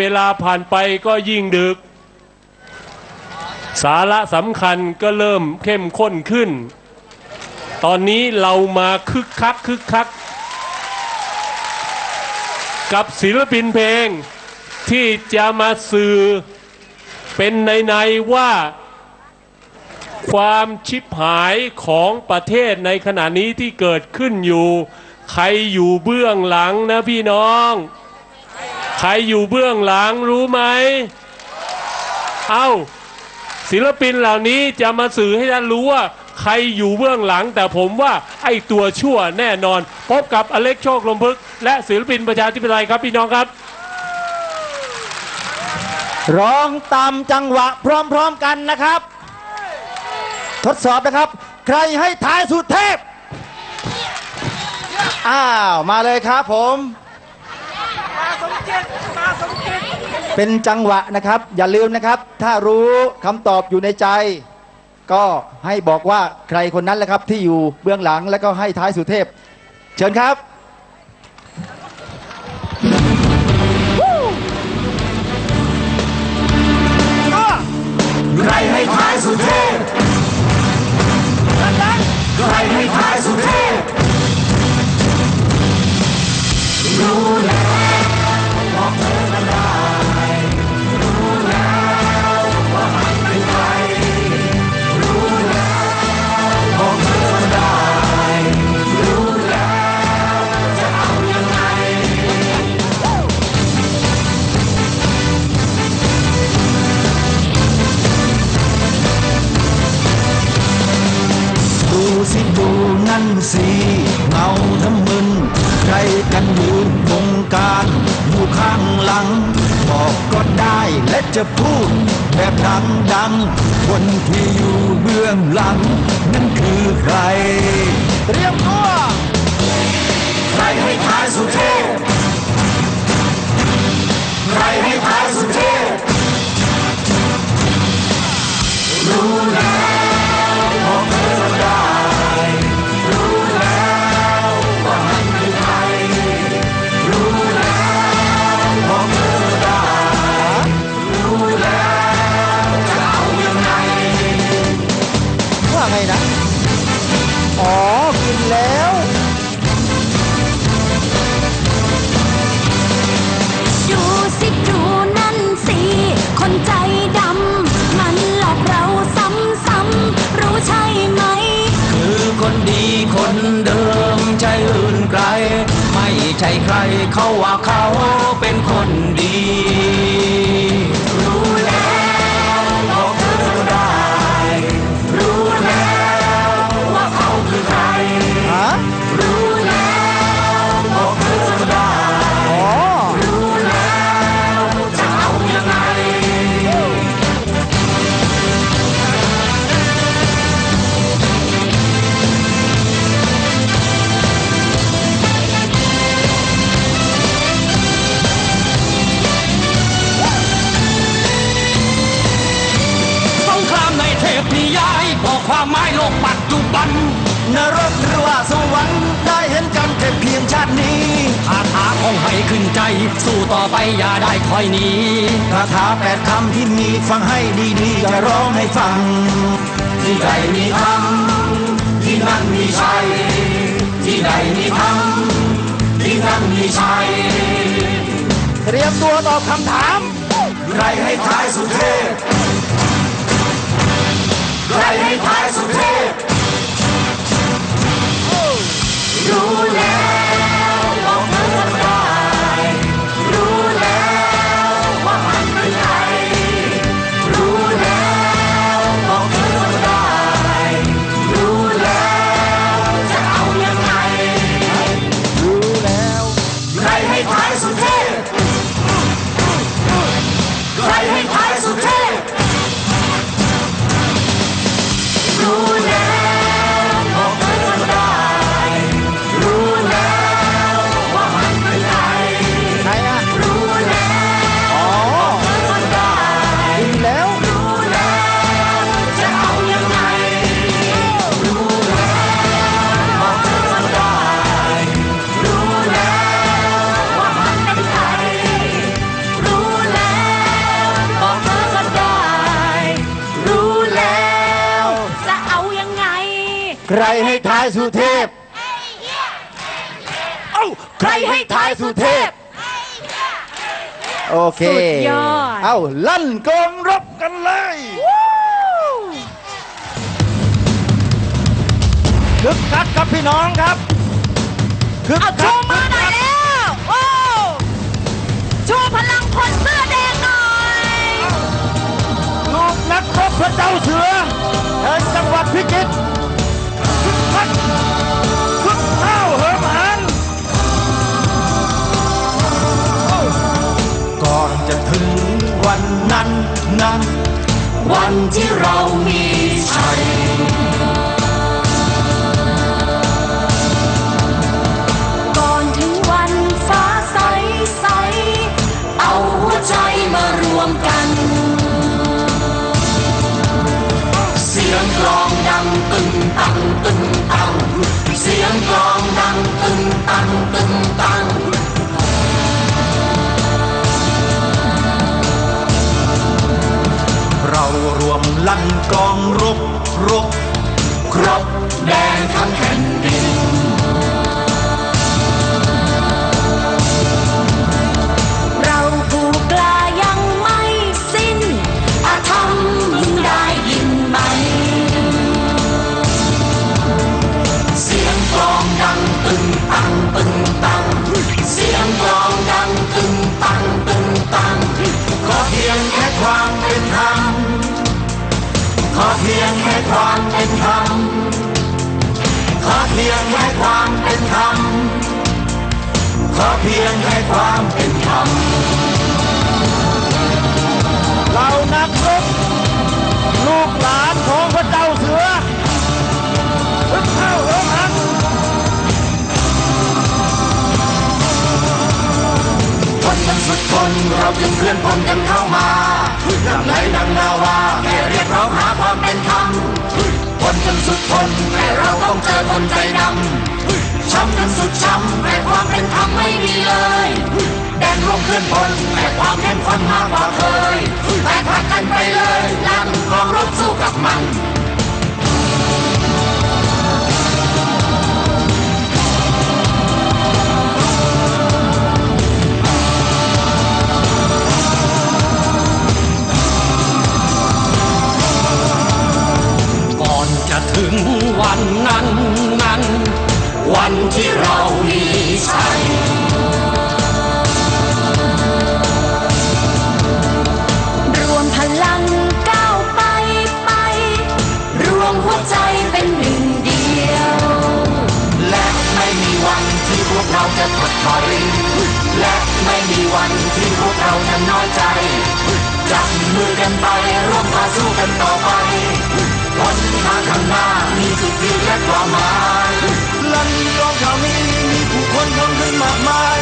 เวลาผ่านไปก็ยิ่งดึก สาระสำคัญก็เริ่มเข้มข้นขึ้น ตอนนี้เรามาคึกคักคึกคัก กับศิลปินเพลงที่จะมาสื่อเป็นในในว่า ความชิบหายของประเทศในขณะนี้ที่เกิดขึ้นอยู่ ใครอยู่เบื้องหลังนะพี่น้อง ใครอยู่เบื้องหลังรู้ไหม เอ้าศิลปินเหล่านี้จะมาสื่อให้ท่านรู้ว่า ใครอยู่เบื้องหลัง แต่ผมว่าไอ้ตัวชั่วแน่นอน พบกับอเล็กโชคลมพึก และศิลปินประชาธิปไตยครับพี่น้องครับ ร้องตามจังหวะพร้อมๆกันนะครับ ทดสอบนะครับ ใครให้ทายสุดเทพ อ้าว มาเลยครับผม เป็นจังหวะนะครับ อย่าลืมนะครับ ถ้ารู้คำตอบอยู่ในใจ ก็ให้บอกว่าใครคนนั้นแหละครับที่อยู่เบื้องหลังแล้วก็ให้ท้ายสุเทพ เชิญครับ สิเงาทำมึนใครกันยืนวงการอยู่ข้างหลัง บอกก็ได้และจะพูดแบบดังดังๆคนที่อยู่เบื้องหลัง นั่นคือ ใครเขาว่าเขา นรกหรือว่าสวรรค์ได้เห็นกันแค่เพียงชาตินี้คาถาคงให้ขึ้นใจ สู้ต่อไปอย่าได้คอยหนีคาถาแปดคำที่มีฟังให้ดีๆจะร้องให้ฟัง ที่ใดมีธรรมที่นั่นมีชัยที่ใดมีธรรมที่นั่นมีชัยเตรียมตัวตอบคำถามใครให้ท้ายสุเทพใครให้ท้ายสุเทพ รู้แรให้ท้ายสุเทพเอ้าใครให้ท้ายสุเทพ โอเค สุดยอด เอ้าลั่นกองรบกันเลยคึกคักครับพี่น้องครับคึกเอาคัชูกมือหน่อยแล้วโอ้ชูพลังคนเสื้อแดงหน่อย ลูกนักรบพระเจ้าเสือแห่งจังหวัดพิจิตร วันนั้นนั้นวันที่เรามีชัยก่อนถึงวันฟ้าใสใส เอาหัวใจมารวมกัน เสียงกลองดังตึงตังตึงตัง เสียงกลองดังตึงตังตึงตัง ลั่นกองรบรบ ค่ความเป็นธรรมขอเพียงแค่ความเป็นธรรมขอเพียงแค่ความเป็นธรรมเรานักรบลูกหลานของพระเจ้าเสือพึกข้าวเหิมหันคนกันสุดคนเราจึงเคลื่อนพลกันเข้ามา ดังไหลดังนาวาแค่เรียกร้องหาความเป็นธรรมคนจนสุดทนแต่เราต้องเจอคนใจดำช้ำจนสุดช้ำแต่ความเป็นธรรมไม่มีเลยแดนลงขึ้นบนแต่ความเข้มข้นมากกว่าเคยแต่พักกันไปเลยลั่นกองรบสู้กับมัน ถึงวันนั้นนั้น วันที่เรามีชัยรวมพลังก้าวไปไป รวมหัวใจเป็นหนึ่งเดียว และไม่มีวันที่พวกเราจะถดถอย และไม่มีวันที่พวกเราจะน้อยใจจับมือกันไปร่วมต่อสู้กันต่อไป คนทางข้างหน้ามีจุดยืนและความหมายลั่นกองข่าวนี้มีผู้คนทำขึ้นมากมาย